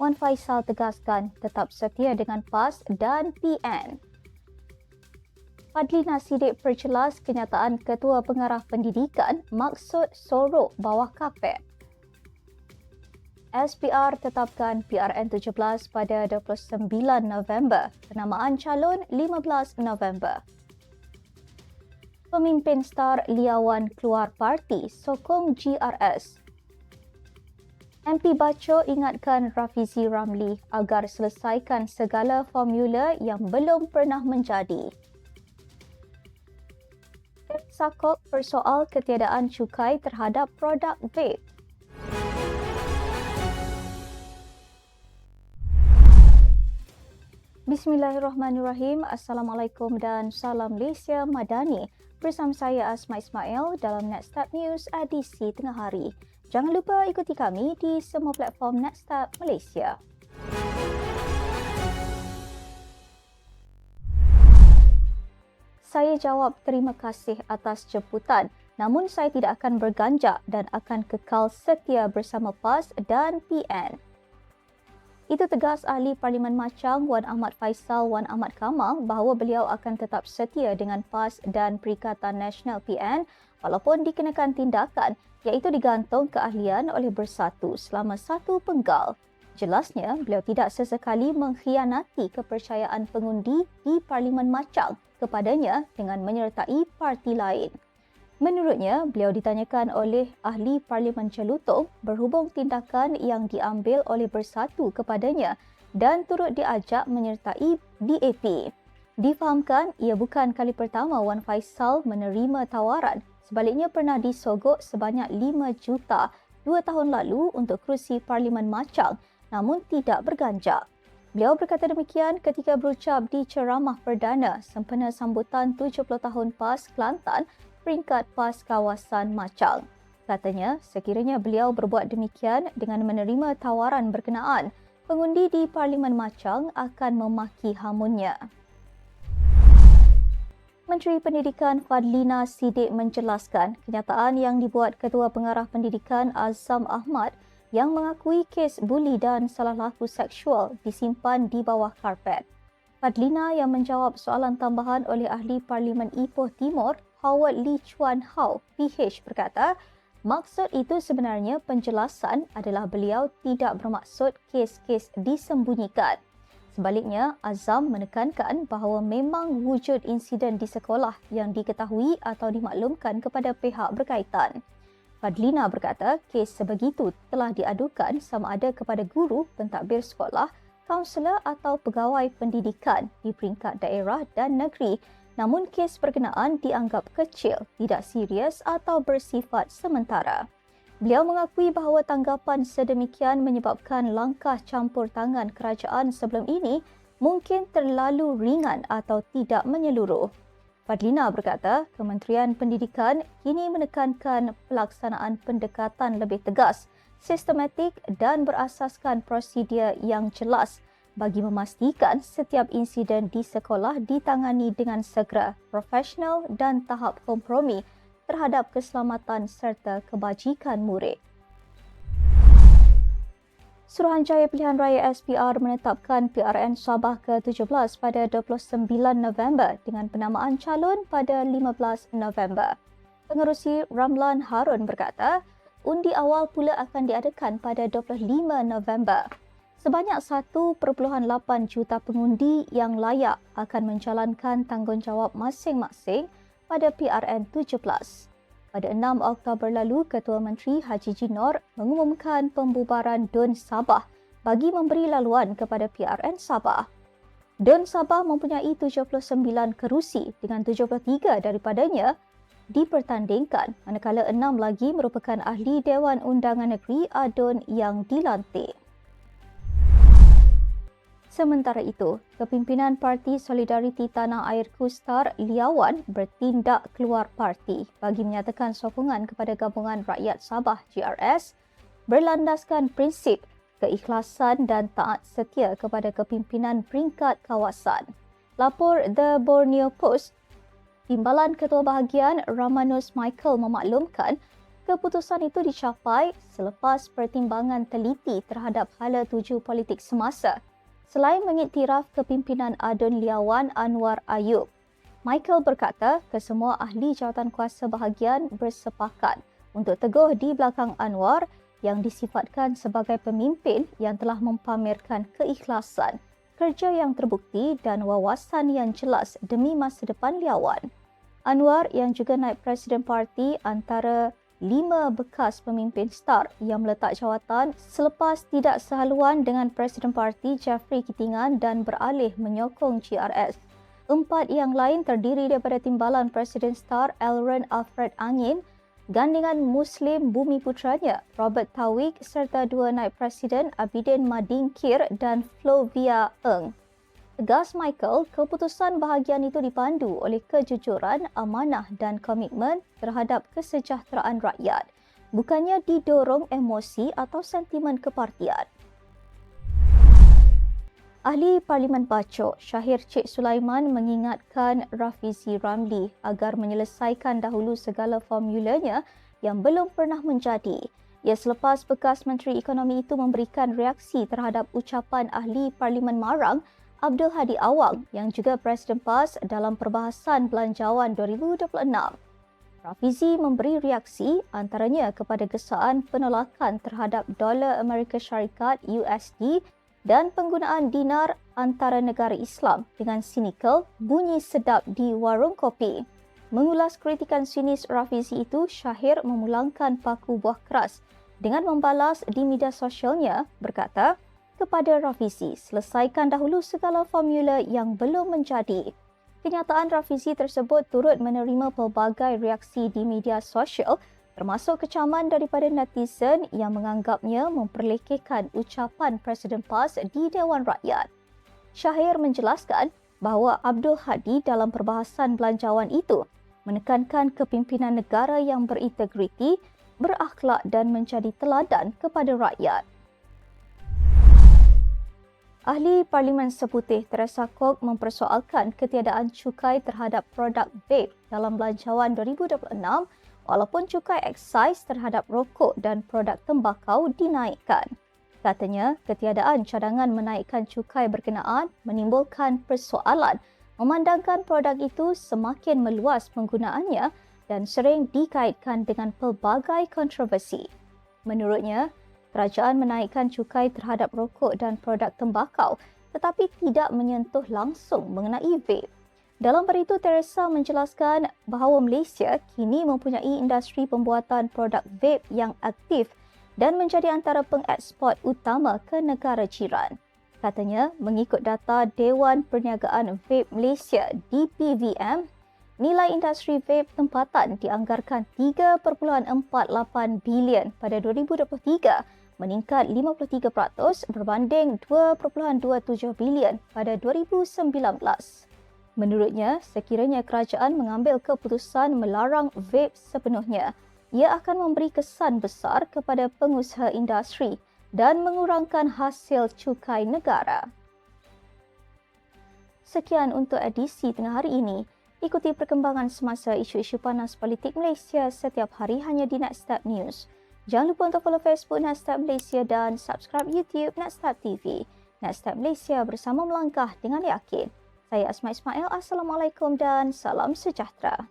Wan Faisal tegaskan tetap setia dengan PAS dan PN. Fadli Nasidik perjelas kenyataan Ketua Pengarah Pendidikan maksud sorok bawah kapet. SPR tetapkan PRN 17 pada 29 November, penamaan calon 15 November. Pemimpin star Liawan keluar parti sokong GRS. MP Baco ingatkan Rafizi Ramli agar selesaikan segala formula yang belum pernah menjadi. Sakok persoal ketiadaan cukai terhadap produk vape. Bismillahirrahmanirrahim. Assalamualaikum dan salam Malaysia Madani. Bersama saya Asma Ismail dalam Netstat News edisi tengah hari. Jangan lupa ikuti kami di semua platform Netstat Malaysia. Saya jawab terima kasih atas jemputan namun saya tidak akan berganjak dan akan kekal setia bersama PAS dan PN. Itu tegas ahli Parlimen Macang Wan Ahmad Faisal Wan Ahmad Kamal bahawa beliau akan tetap setia dengan PAS dan Perikatan Nasional PN walaupun dikenakan tindakan iaitu digantung keahlian oleh bersatu selama satu penggal. Jelasnya, beliau tidak sesekali mengkhianati kepercayaan pengundi di Parlimen Macang kepadanya dengan menyertai parti lain. Menurutnya, beliau ditanyakan oleh ahli Parlimen Celutong berhubung tindakan yang diambil oleh Bersatu kepadanya dan turut diajak menyertai DAP. Difahamkan, ia bukan kali pertama Wan Faisal menerima tawaran. Sebaliknya pernah disogok sebanyak 5 juta dua tahun lalu untuk kerusi Parlimen Macang namun tidak berganjak. Beliau berkata demikian ketika berucap di ceramah perdana sempena sambutan 70 tahun PAS Kelantan peringkat PAS kawasan Macang. Katanya, sekiranya beliau berbuat demikian dengan menerima tawaran berkenaan, pengundi di Parlimen Macang akan memaki hamunnya. Menteri Pendidikan Fadlina Sidik menjelaskan kenyataan yang dibuat Ketua Pengarah Pendidikan Azam Ahmad yang mengakui kes buli dan salah laku seksual disimpan di bawah karpet. Fadlina yang menjawab soalan tambahan oleh ahli Parlimen Ipoh Timur, Howard Lee Chuan Hao, PH berkata, maksud itu sebenarnya penjelasan adalah beliau tidak bermaksud kes-kes disembunyikan. Sebaliknya, Azam menekankan bahawa memang wujud insiden di sekolah yang diketahui atau dimaklumkan kepada pihak berkaitan. Fadlina berkata kes sebegitu telah diadukan sama ada kepada guru, pentadbir sekolah, kaunselor atau pegawai pendidikan di peringkat daerah dan negeri namun kes berkenaan dianggap kecil, tidak serius atau bersifat sementara. Beliau mengakui bahawa tanggapan sedemikian menyebabkan langkah campur tangan kerajaan sebelum ini mungkin terlalu ringan atau tidak menyeluruh. Fadlina berkata, Kementerian Pendidikan kini menekankan pelaksanaan pendekatan lebih tegas, sistematik dan berasaskan prosedur yang jelas bagi memastikan setiap insiden di sekolah ditangani dengan segera, profesional dan tahap kompromi terhadap keselamatan serta kebajikan murid. Suruhanjaya Pilihan Raya SPR menetapkan PRN Sabah ke-17 pada 29 November dengan penamaan calon pada 15 November. Pengerusi Ramlan Harun berkata, undi awal pula akan diadakan pada 25 November. Sebanyak 1.8 juta pengundi yang layak akan menjalankan tanggungjawab masing-masing pada PRN 17. Pada 6 Oktober lalu, Ketua Menteri Haji Jinor mengumumkan pembubaran DUN Sabah bagi memberi laluan kepada PRN Sabah. DUN Sabah mempunyai 79 kerusi dengan 73 daripadanya dipertandingkan manakala enam lagi merupakan ahli Dewan Undangan Negeri ADUN yang dilantik. Sementara itu, kepimpinan Parti Solidariti Tanah Air Kustar Liawan bertindak keluar parti bagi menyatakan sokongan kepada Gabungan Rakyat Sabah GRS berlandaskan prinsip keikhlasan dan taat setia kepada kepimpinan peringkat kawasan. Lapor The Borneo Post, Timbalan Ketua Bahagian Ramanus Michael memaklumkan Keputusan itu dicapai selepas pertimbangan teliti terhadap hala tuju politik semasa selain mengiktiraf kepimpinan Adun Liawan Anwar Ayub. Michael berkata kesemua ahli jawatan kuasa bahagian bersepakat untuk teguh di belakang Anwar yang disifatkan sebagai pemimpin yang telah mempamerkan keikhlasan, kerja yang terbukti dan wawasan yang jelas demi masa depan Liawan. Anwar yang juga naib presiden parti antara lima bekas pemimpin STAR yang meletak jawatan selepas tidak sehaluan dengan Presiden Parti Jeffrey Kitingan dan beralih menyokong GRS. Empat yang lain terdiri daripada timbalan Presiden STAR Elron Alfred Angin, gandingan Muslim bumi putranya Robert Tawik serta dua naib Presiden Abidin Madingkir dan Flovia Eng. Tegas Michael, keputusan bahagian itu dipandu oleh kejujuran, amanah dan komitmen terhadap kesejahteraan rakyat, bukannya didorong emosi atau sentimen kepartian. Ahli Parlimen Bacok, Syahir Cik Sulaiman mengingatkan Rafizi Ramli agar menyelesaikan dahulu segala formulanya yang belum pernah menjadi. Ya selepas bekas Menteri Ekonomi itu memberikan reaksi terhadap ucapan ahli Parlimen Marang Abdul Hadi Awang yang juga Presiden PAS dalam perbahasan belanjawan 2026. Rafizi memberi reaksi antaranya kepada gesaan penolakan terhadap dolar Amerika Syarikat USD dan penggunaan dinar antara negara Islam dengan sinikal bunyi sedap di warung kopi. Mengulas kritikan sinis Rafizi itu, Syahir memulangkan paku buah keras dengan membalas di media sosialnya berkata, kepada Rafizi selesaikan dahulu segala formula yang belum menjadi. Kenyataan Rafizi tersebut turut menerima pelbagai reaksi di media sosial termasuk kecaman daripada netizen yang menganggapnya memperlekehkan ucapan Presiden PAS di Dewan Rakyat. Syahir menjelaskan bahawa Abdul Hadi dalam perbahasan belanjawan itu menekankan kepimpinan negara yang berintegriti, berakhlak dan menjadi teladan kepada rakyat. Ahli Parlimen Seputih Teresa Kok mempersoalkan ketiadaan cukai terhadap produk vape dalam belanjawan 2026 walaupun cukai excise terhadap rokok dan produk tembakau dinaikkan. Katanya, ketiadaan cadangan menaikkan cukai berkenaan menimbulkan persoalan memandangkan produk itu semakin meluas penggunaannya dan sering dikaitkan dengan pelbagai kontroversi. Menurutnya, kerajaan menaikkan cukai terhadap rokok dan produk tembakau tetapi tidak menyentuh langsung mengenai vape. Dalam beritu, Teresa menjelaskan bahawa Malaysia kini mempunyai industri pembuatan produk vape yang aktif dan menjadi antara pengeksport utama ke negara jiran. Katanya, mengikut data Dewan Perniagaan Vape Malaysia DPVM, nilai industri vape tempatan dianggarkan 3.48 bilion pada 2023 meningkat 53% berbanding 2.27 bilion pada 2019. Menurutnya, sekiranya kerajaan mengambil keputusan melarang vape sepenuhnya, ia akan memberi kesan besar kepada pengusaha industri dan mengurangkan hasil cukai negara. Sekian untuk edisi tengah hari ini. Ikuti perkembangan semasa isu-isu panas politik Malaysia setiap hari hanya di Next Step News. Jangan lupa untuk follow Facebook Nasdaq Malaysia dan subscribe YouTube Nasdaq TV. Nasdaq Malaysia bersama melangkah dengan yakin. Saya Asma Ismail. Assalamualaikum dan salam sejahtera.